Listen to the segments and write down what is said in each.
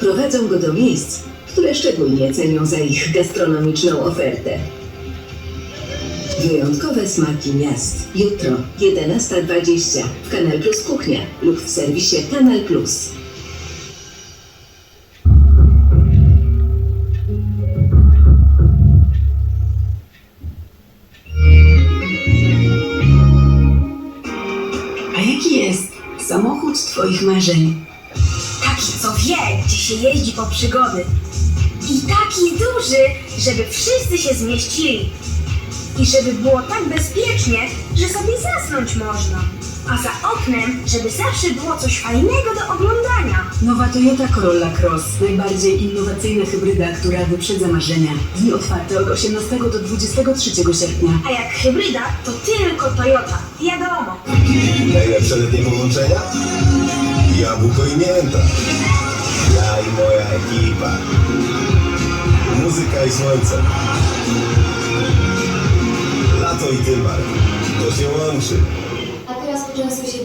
Prowadzą go do miejsc, które szczególnie cenią za ich gastronomiczną ofertę. Wyjątkowe smaki miast. Jutro, 11.20 w Kanal Plus Kuchnia lub w serwisie Kanal Plus. A jaki jest samochód Twoich marzeń? Taki, co wie, gdzie się jeździ po przygody. I taki duży, żeby wszyscy się zmieścili. I żeby było tak bezpiecznie, że sobie zasnąć można. A za oknem, żeby zawsze było coś fajnego do oglądania. Nowa Toyota Corolla Cross, najbardziej innowacyjna hybryda, która wyprzedza marzenia. Dni otwarte od 18 do 23 sierpnia. A jak hybryda, to tylko Toyota. Wiadomo. Najlepsze letnie połączenia? Jabłko i mięta. Ja i moja ekipa. Muzyka i słońce. Lato i tymar. To się łączy. A teraz poczęstuj się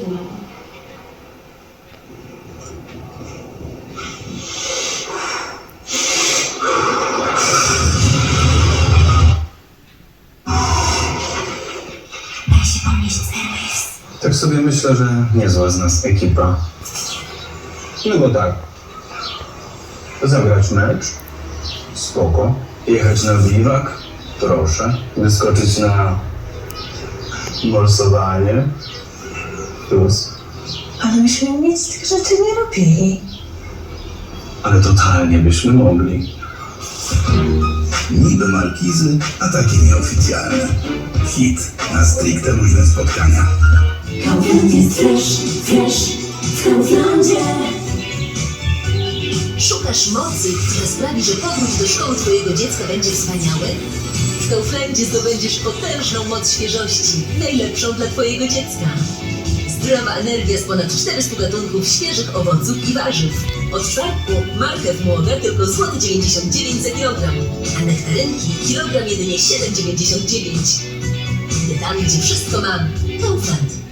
Airways. Tak sobie myślę, że niezła z nas ekipa. No bo tak. Zagrać mecz? Spoko. Jechać na biwak? Proszę. Wyskoczyć na morsowanie? Plus. Ale myśmy nic z tych rzeczy nie robili. Ale totalnie byśmy mogli. Niby markizy, a takie nieoficjalne. Hit na stricte luźne spotkania. Kaufland jest fresh, fresh w Kauflandzie. Szukasz mocy, która sprawi, że powrót do szkoły Twojego dziecka będzie wspaniały? W Kauflandzie zdobędziesz potężną moc świeżości, najlepszą dla Twojego dziecka. Zdrowa energia z ponad 400 gatunków świeżych owoców i warzyw. Od czwartku marchew młoda tylko złoty 99 za kilogram, a nektarynki kilogram jedynie 7,99. Idę tam, gdzie wszystko mam. Kaufland.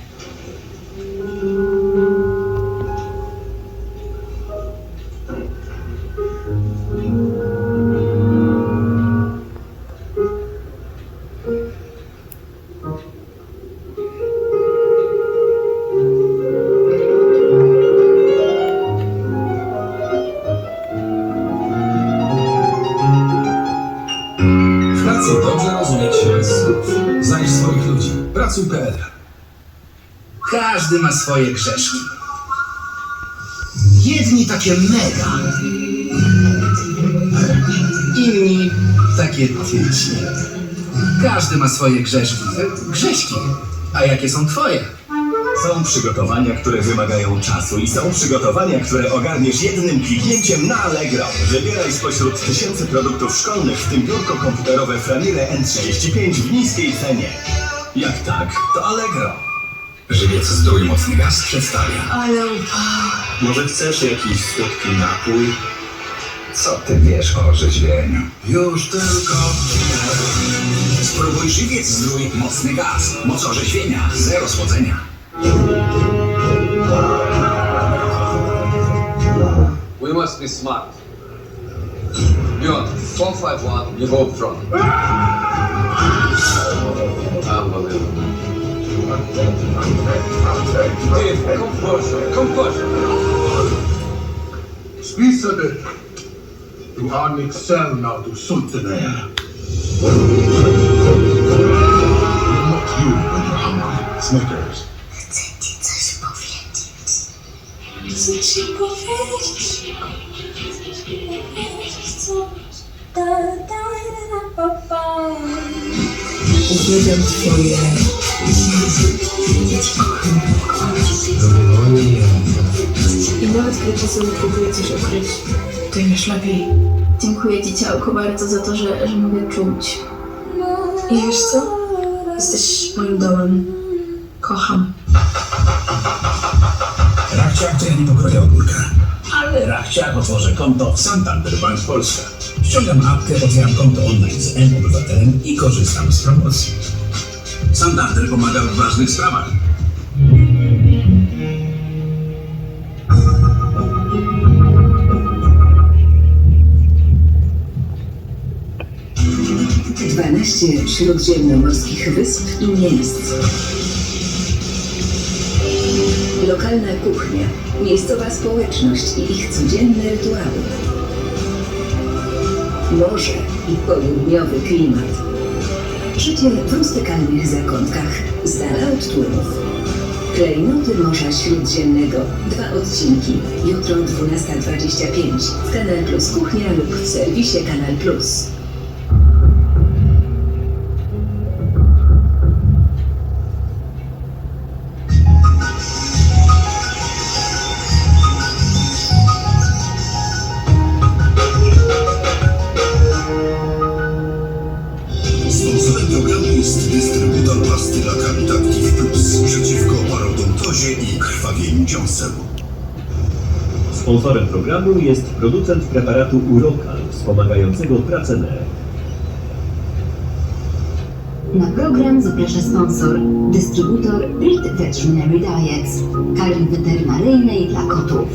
Ludzi. Pracuj.pl Każdy ma swoje grzeszki. Jedni takie mega. Inni takie tycznie. Każdy ma swoje grzeszki. Grześki. A jakie są twoje? Są przygotowania, które wymagają czasu i są przygotowania, które ogarniesz jednym kliknięciem na Allegro. Wybieraj spośród tysięcy produktów szkolnych, w tym biurko komputerowe Framire N35 w niskiej cenie. Jak tak, to Allegro. Żywiec Zdrój Mocny Gaz przedstawia. Ale Może chcesz jakiś słodki napój? Co ty wiesz o orzeźwieniu? Już tylko Spróbuj Żywiec Zdrój Mocny Gaz. Moc orzeźwienia, zero słodzenia. We must be smart. Björn, 451, you go up front. Unbelievable. Dave, come closer, come closer. Spisa du. Du har mitt sävna du sulten är. Uwielbiam twoje... I nawet gdy czasem próbuję coś ukryć, to już lepiej. Dziękuję Ci ciałku bardzo za to, że, że mogę czuć. I wiesz co? Jesteś moim domem. Kocham. Rachciak to ja nie pokroję ogórka cholera chciałem otworzę konto w Santander Bank Polska. Ściągam apkę, otwieram konto online z M-Obywatelem i korzystam z promocji. Santander pomaga w ważnych sprawach. Dwanaście śródziemnomorskich wysp i miejsc. Lokalna kuchnia miejscowa społeczność i ich codzienne rytuały. Morze i południowy klimat. Życie w rustykalnych zakątkach, z dala od tłumów. Klejnoty Morza Śródziemnego. Dwa odcinki. Jutro 12.25 w Kanal Plus Kuchnia lub w serwisie Kanal Plus. Dystrybutor pasty Lakamit Active Plus przeciwko parodontozie i krwawieniu dziąseł. Sponsorem programu jest producent preparatu Urocal wspomagającego pracę nerw. Na program zaprasza sponsor, dystrybutor Brit Veterinary Diets, karmy weterynaryjnej dla kotów.